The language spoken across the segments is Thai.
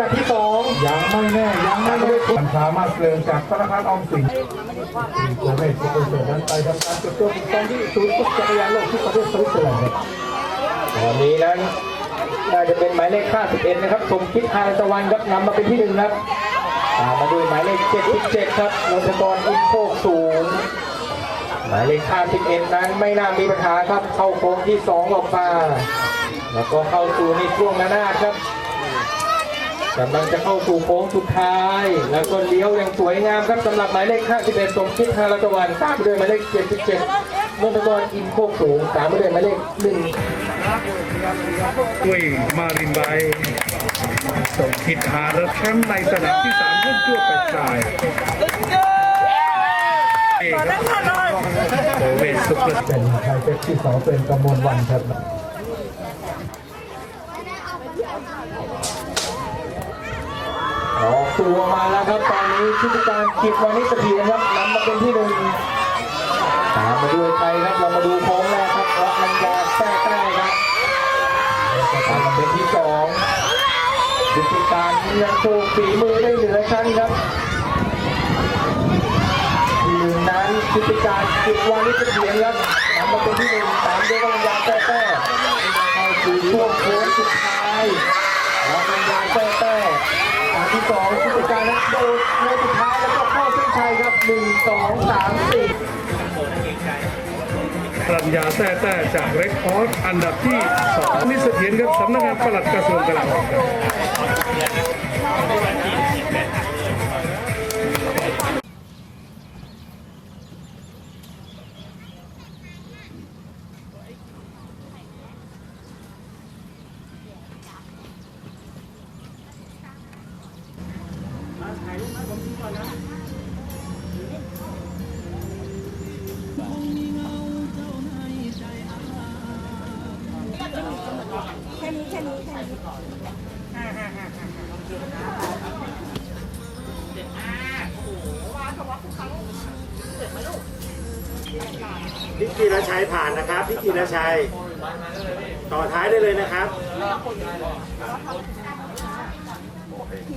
นาทีสองยังไม่แน่ยังไม่แน่การสามารถเกลืองจากธนาคารออมสินตัวเลขที่เป็นส่วนนั้นไปทำการเก็บตัวฝึกซ้อมที่ศูนย์ฝึกจักรยานโลกที่ประเทศสวิตเซอร์แลนด์ครับตอนนี้นั้นน่าจะเป็นหมายเลข51นะครับสมคิดอานตะวันครับนำมาเป็นที่หนึ่งครับตามมาด้วยหมายเลข77ครับนนทกรอินโคกสูงหมายเลข51นั้นไม่น่ามีปัญหาครับเข้าโค้งที่2ออกมาแล้วก็เข้าสู่ในช่วงนานาถครับ กำลังจะเข้าสู่โค้งสุดท้าย แล้วก็เลี้ยวอย่างสวยงามครับสำหรับหมายเลข 51 สมคิดฮาราตะวันตามมาด้วยหมายเลข 77นนทกรอินโคกสูงตามมาด้วยหมายเลข1ด้วยมารินไบส่งคิดหารับแชมป์ในสนามที่สามรุ่นชั่วไปชายเอกครับโอเวสสุปเป็นไทยเซตที่สองเป็นกำมลวันครับ ออก ตัวมาแล้วครับตอนนี้ชุติการกิจวานิสถียรครับนำมาเป็นที่หนึ่งตามมาด้วยใครครับเรามาดูโค้งแรกครับรันัญญาแท้แต้ครับตามมาเป็นที่สองชุติการยังโชว์ฝีมือได้เหนือชั้นครับที่หนึ่งนั้นชุติการกิจวานิสถียรครับนำมาเป็นที่หนึ่งตามด้วยรันัญญาแท้แต้เข้าสู่ช่วงโค้งสุดท้ายรันัญญาแท้ ที่สองผู้จัดการนักโดดในสุดท้ายแล้วก็เข้าเส้นชัยครับหนึ่งสองสามสี่ปรัญญาแท้แต้จากเรคคอร์ดอันดับที่สองนี่เสถียรครับสำนักงานปลัดกระทรวงกลาโหมครับ แค่นี้แค่นี้แค่นี้พี่กีรชัยผ่านนะครับพี่กีรชัย ต่อท้ายได้เลยนะครับ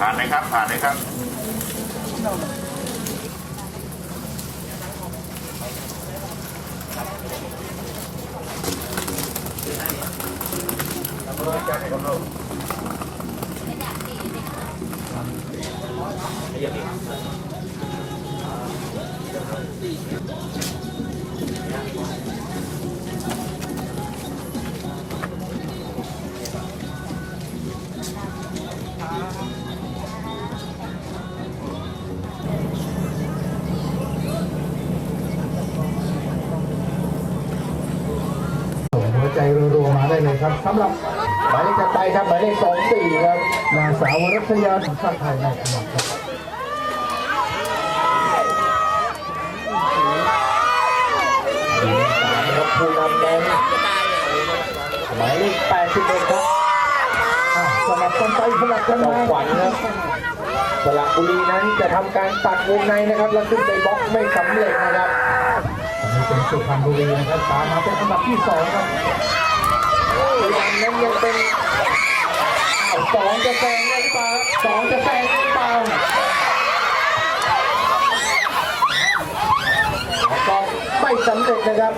ผ่านเลยครับผ่านเลยครับ รัวๆมาได้เลยครับสำหรับหมายเลขถัดไปครับหมายเลขสองสี่ครับนางสาววรัชยาสัญชาติไทยในะครับสมรับผู้นำนั้นหมายเลขแปดสิบเอ็ดครับสลับกันไปสลับกันมาขวัญครับสระบุรีนั้นจะทำการตัดวงในนะครับ แล้วขึ้นไปบล็อกไม่สำเร็จนะครับ เป็นสุพรรณบุรีนะครับตามมาเป็นอันดับที่สองครับสุพรรณนั้นยังเป็นอ้าวสองจะแซงได้หรือเปล่าครับสองจะแซงได้หรือเปล่าแล้วก็ไม่สำเร็จนะครับ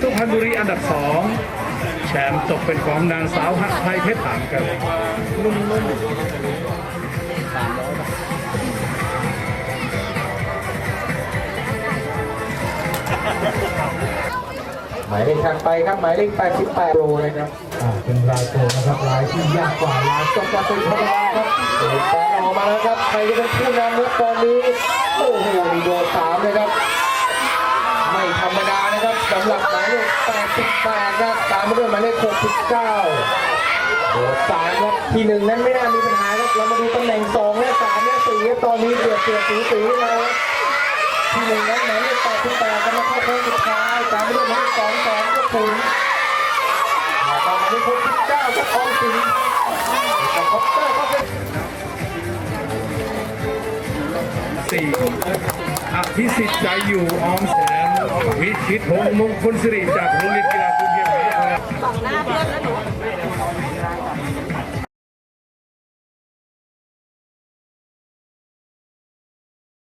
สุพรรณบุรีอันดับสองแชมป์ตกเป็นของนางสาวหัดไทยเพชรถามครับ หมายเลขถัดไปครับหมายเลข88โลนะครับอ่าเป็นลายโกงนะครับลายที่ยากกว่าลายต้องการเป็นธรรมดาครับโอ้โหแฟนออกมาแล้วครับใครจะเป็นผู้นำครับตอนนี้โอ้โหนี่โดนสามเลยครับไม่ธรรมดานะครับสำหรับหมายเลข88ครับตามมาด้วยหมายเลข69โดนสามครับที่หนึ่งนั้นไม่น่ามีปัญหาครับเรามาดูตำแหน่งสองและสามและสี่ครับตอนนี้เดือดเดือดสีสีมาครับ ที่หนึ่งนั้นหมายเลข88กำลังเข้าโค้งสุดท้ายตามมาด้วยหมายเลข2 2ก็ขุนต่อมาด้วย69ก็ออมสินกับคอปเตอร์ก็เป็นสี่อภิสิทธิ์ใจอยู่ออมแสนวิชิตพงมงคลสิริจากโรงเรียนกีฬากรุงเทพมหานคร